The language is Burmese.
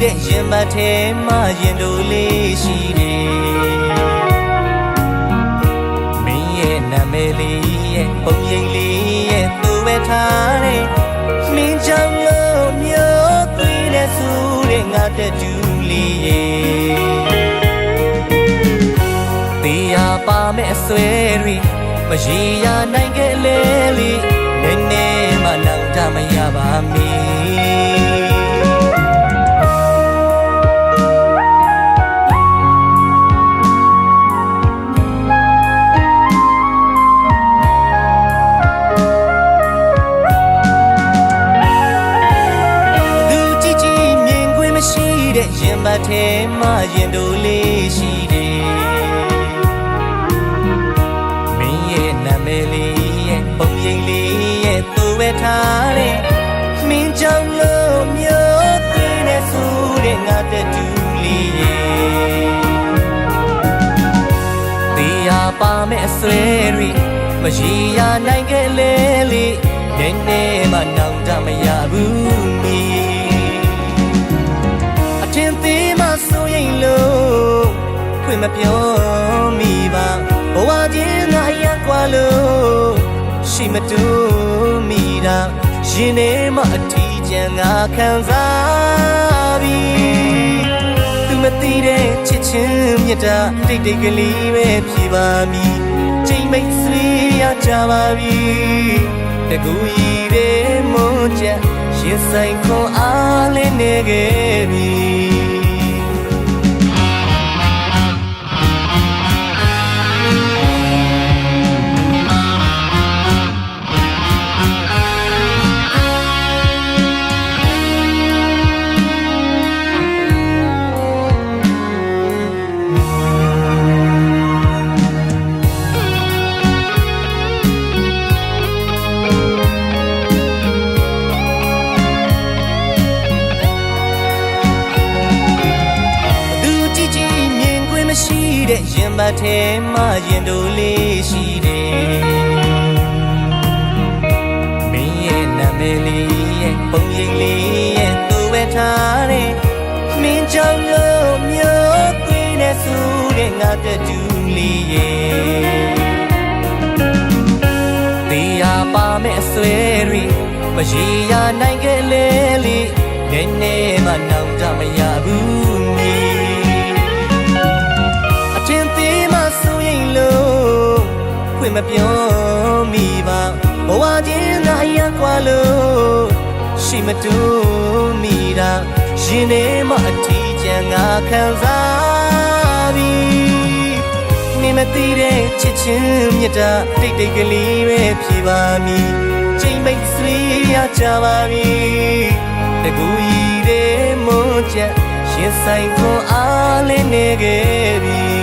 တဲ့ရင်မထဲမှာရင်တို့လေးရှိတယ်မင်းရဲ့နာမည်လေးရဲ့ပုံရိပ်လေးရဲ့သူပဲထားတယ်မင်းကြောင့်လို့မျိုးသွေးနဲ့ဆူတဲ့ငါတဲ့ကျူလေးရဲ့တရားပါမဲ့အစွဲတွေမရေရာနိုင်ခဲ့ တဲ့ရင်ဘတ်ထဲမှာရင်တို့လေးရှိတယ်မင်းရဲ့နာမည်လေးရဲ့ပုံရိပ်လေးရဲ့သူပဲထားတယ်မင်းကြောင့်လို့မျိုးသွေးနဲ့ဆူတဲ့ငါတဲ့တူလေးရဲ့တရားပါမဲ့အစွဲတွေမရေရာနိုင်ခဲ့လေလေနည်းနည်းမှနောင်တမရဘူး မပြောမိပါဘဝချင်းငါအရက်ကွာလို့ရှိမတူမိတာရင်ထဲမှာအထီးကျန်ငါခံစားပြီးသူမသိတဲ့ချစ်ချင်းမြတ်တာတိတ်တိတ်ကလေးပဲဖြစ်ပါမည်ချိန်မိတ်ဆွေရကြပါပြီတကူကြီးတဲ့မွန်ချက်ရင်ဆိုင်ခွန်အားလေးနေခဲ့ပြီ တဲ့ရင်ဘတ်ထဲမှာရင်တို့လေးရှိတယ်မင်းရဲ့နာမည်လေးရဲ့ပုံရိပ်လေးရဲ့သူပဲထားတယ်မင်းကြောင့်လို့မျိုးသွေးနဲ့ဆူတဲ့ငါတဲ့တူလေးရဲ့တရားပါမဲ့အစွဲတွေမရေရာနိုင်ခဲ့လေလေနည်းနည်းမှနောင်တမရဘူး မပြောမိပါဘဝချင်းသာအရက်ကွာလို့ရှိမတူမိတာရင်ထဲမှာအထီးကျန်ငါခံစားပြီးမင်းမသိတဲ့ချစ်ချင်းမြတ်တာတိတ်တိတ်ကလေးပဲဖြစ်ပါမည်ချိန်မိတ်ဆွေရကြပါပြီတကူကြီးတဲ့မွန်ချက်ရင်ဆိုင်ခွန်အားလေးနေခဲ့ပြီ